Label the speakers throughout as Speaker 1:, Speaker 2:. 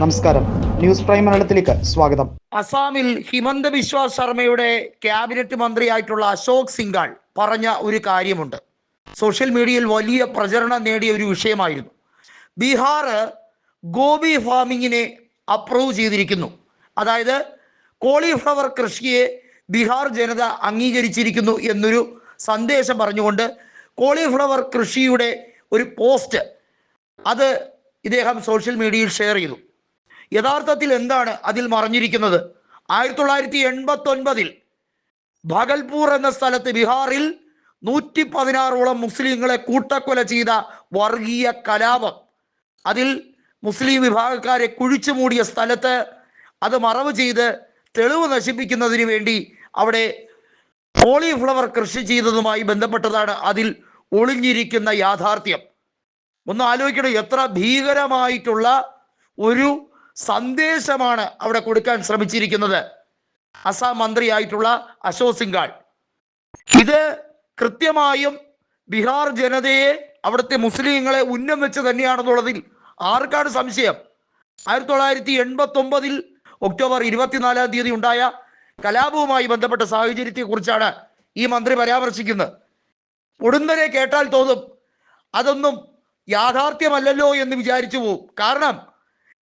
Speaker 1: നമസ്കാരം. News prime മലയാളത്തിലേക്ക് സ്വാഗതം.
Speaker 2: അസാമിൽ ഹിമന്ത ബിശ്വ ശർമ്മയുടെ ക്യാബിനറ്റ് മന്ത്രിയായിട്ടുള്ള അശോക് സിംഗാൾ പറഞ്ഞ ഒരു കാര്യമുണ്ട്. സോഷ്യൽ മീഡിയയിൽ വലിയ പ്രചരണം നേടിയ ഒരു വിഷയമായിരുന്നു. ബീഹാർ ഗോപി ഫാമിങ്ങിനെ അപ്രൂവ് ചെയ്തിരിക്കുന്നു. അതായത് കോളിഫ്ലവർ കൃഷിയെ ബീഹാർ ജനത അംഗീകരിച്ചിരിക്കുന്നു എന്നൊരു സന്ദേശം പറഞ്ഞുകൊണ്ട് കോളിഫ്ലവർ കൃഷിയുടെ ഒരു പോസ്റ്റ് അത് ഇദ്ദേഹം സോഷ്യൽ മീഡിയയിൽ ഷെയർ ചെയ്തു. യഥാർത്ഥത്തിൽ എന്താണ് അതിൽ മറഞ്ഞിരിക്കുന്നത്? ആയിരത്തി തൊള്ളായിരത്തി എൺപത്തി ഒൻപതിൽ ഭഗൽപൂർ എന്ന സ്ഥലത്ത് ബീഹാറിൽ നൂറ്റി പതിനാറോളം മുസ്ലിങ്ങളെ കൂട്ടക്കൊല ചെയ്ത വർഗീയ കലാപം. അതിൽ മുസ്ലിം വിഭാഗക്കാരെ കുഴിച്ചു മൂടിയ സ്ഥലത്ത് അത് മറവ് ചെയ്ത് തെളിവ് നശിപ്പിക്കുന്നതിന് വേണ്ടി അവിടെ കോളിഫ്ലവർ കൃഷി ചെയ്തതുമായി ബന്ധപ്പെട്ടതാണ് അതിൽ ഒളിഞ്ഞിരിക്കുന്ന യാഥാർത്ഥ്യം. ഒന്ന് ആലോചിക്കണം എത്ര ഭീകരമായിട്ടുള്ള ഒരു സന്ദേശമാണ് അവിടെ കൊടുക്കാൻ ശ്രമിച്ചിരിക്കുന്നത്. അസാം മന്ത്രിയായിട്ടുള്ള അശോക് സിംഗാൾ. ഇത് കൃത്യമായും ബീഹാർ ജനതയെ അവിടുത്തെ മുസ്ലിങ്ങളെ ഉന്നം വെച്ച് തന്നെയാണെന്നുള്ളതിൽ ആർക്കാണ് സംശയം? ആയിരത്തി തൊള്ളായിരത്തി എൺപത്തി ഒമ്പതിൽ ഒക്ടോബർ ഇരുപത്തിനാലാം തീയതി ഉണ്ടായ കലാപവുമായി ബന്ധപ്പെട്ട സാഹചര്യത്തെക്കുറിച്ചാണ് ഈ മന്ത്രി പരാമർശിക്കുന്നത്. ഉടുന്തനെ കേട്ടാൽ തോന്നും അതൊന്നും യാഥാർത്ഥ്യമല്ലല്ലോ എന്ന് വിചാരിച്ചു പോവും. കാരണം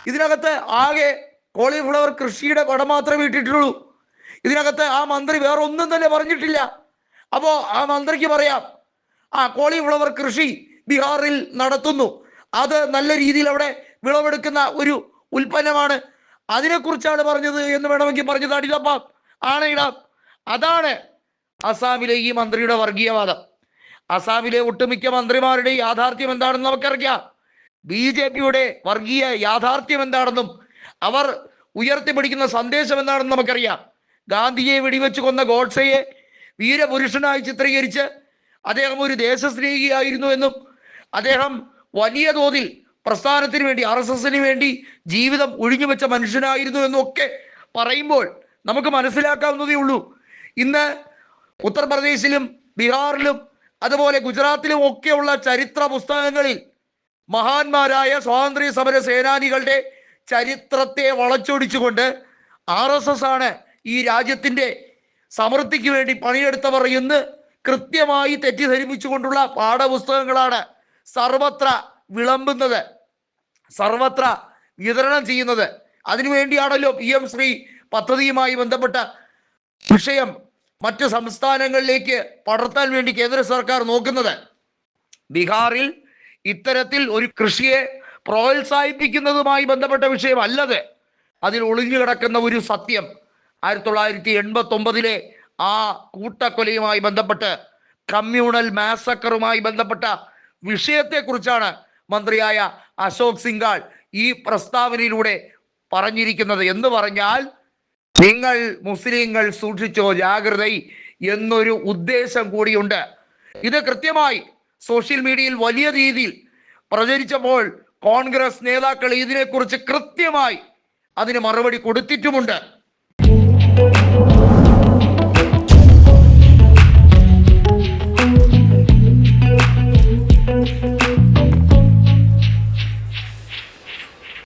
Speaker 2: ഇതിനകത്ത് ആകെ കോളിഫ്ലവർ കൃഷിയുടെ പടം മാത്രമേ ഇട്ടിട്ടുള്ളൂ. ഇതിനകത്ത് ആ മന്ത്രി വേറെ ഒന്നും തന്നെ പറഞ്ഞിട്ടില്ല. അപ്പോൾ ആ മന്ത്രിക്ക് പറയാം ആ കോളിഫ്ലവർ കൃഷി ബീഹാറിൽ നടത്തുന്നു. അത് നല്ല രീതിയിൽ അവിടെ വിളവെടുക്കുന്ന ഒരു ഉൽപ്പന്നമാണ്. അതിനെക്കുറിച്ചാണ് പറഞ്ഞത് എന്ന് വേണമെങ്കിൽ പറഞ്ഞു തടിതപ്പാം ആണ് ഇടാം അതാണ് അസാമിലെ ഈ മന്ത്രിയുടെ വർഗീയവാദം. അസാമിലെ ഒട്ടുമിക്ക മന്ത്രിമാരുടെ യാഥാർത്ഥ്യം എന്താണെന്ന് നമുക്കറിയാം. ബി ജെ പിയുടെ വർഗീയ യാഥാർത്ഥ്യം എന്താണെന്നും അവർ ഉയർത്തിപ്പിടിക്കുന്ന സന്ദേശം എന്താണെന്നും നമുക്കറിയാം. ഗാന്ധിയെ വെടിവെച്ച് കൊന്ന ഗോഡ്സയെ വീരപുരുഷനായി ചിത്രീകരിച്ച് അദ്ദേഹം ഒരു ദേശസ്നേഹിയായിരുന്നു എന്നും അദ്ദേഹം വലിയ തോതിൽ പ്രസ്ഥാനത്തിന് വേണ്ടി ആർ എസ് എസിന് വേണ്ടി ജീവിതം ഒഴിഞ്ഞു വെച്ച മനുഷ്യനായിരുന്നു എന്നൊക്കെ പറയുമ്പോൾ നമുക്ക് മനസ്സിലാക്കാവുന്നതേ ഉള്ളൂ. ഇന്ന് ഉത്തർപ്രദേശിലും ബീഹാറിലും അതുപോലെ ഗുജറാത്തിലും ഒക്കെയുള്ള ചരിത്ര പുസ്തകങ്ങളിൽ മഹാന്മാരായ സ്വാതന്ത്ര്യ സമര സേനാനികളുടെ ചരിത്രത്തെ വളച്ചൊടിച്ചുകൊണ്ട് ആർ എസ് എസ് ആണ് ഈ രാജ്യത്തിന്റെ സമൃദ്ധിക്ക് വേണ്ടി പണിയെടുത്തവർ ഇന്ന് കൃത്യമായി തെറ്റിദ്ധരിപ്പിച്ചുകൊണ്ടുള്ള പാഠപുസ്തകങ്ങളാണ് സർവത്ര വിളമ്പുന്നത് സർവത്ര വിതരണം ചെയ്യുന്നത്. അതിനുവേണ്ടിയാണല്ലോ പി എം ശ്രീ പദ്ധതിയുമായി ബന്ധപ്പെട്ട വിഷയം മറ്റ് സംസ്ഥാനങ്ങളിലേക്ക് പടർത്താൻ വേണ്ടി കേന്ദ്ര സർക്കാർ നോക്കുന്നത്. ബീഹാറിൽ ഇത്തരത്തിൽ ഒരു കൃഷിയെ പ്രോത്സാഹിപ്പിക്കുന്നതുമായി ബന്ധപ്പെട്ട വിഷയമല്ലത്. അതിൽ ഒളിഞ്ഞു കിടക്കുന്ന ഒരു സത്യം ആയിരത്തി തൊള്ളായിരത്തി എൺപത്തി ഒമ്പതിലെ ആ കൂട്ടക്കൊലയുമായി ബന്ധപ്പെട്ട് കമ്മ്യൂണൽ മാസക്കറുമായി ബന്ധപ്പെട്ട വിഷയത്തെക്കുറിച്ചാണ് മന്ത്രിയായ അശോക് സിംഗാൾ ഈ പ്രസ്താവനയിലൂടെ പറഞ്ഞിരിക്കുന്നത്. എന്ന് പറഞ്ഞാൽ നിങ്ങൾ മുസ്ലിങ്ങൾ സൂക്ഷിച്ചോ ജാഗ്രത എന്നൊരു ഉദ്ദേശം കൂടിയുണ്ട്. ഇത് കൃത്യമായി സോഷ്യൽ മീഡിയയിൽ വലിയ രീതിയിൽ പ്രചരിച്ചപ്പോൾ കോൺഗ്രസ് നേതാക്കൾ ഇതിനെക്കുറിച്ച് കൃത്യമായി അതിന് മറുപടി കൊടുത്തിട്ടുമുണ്ട്.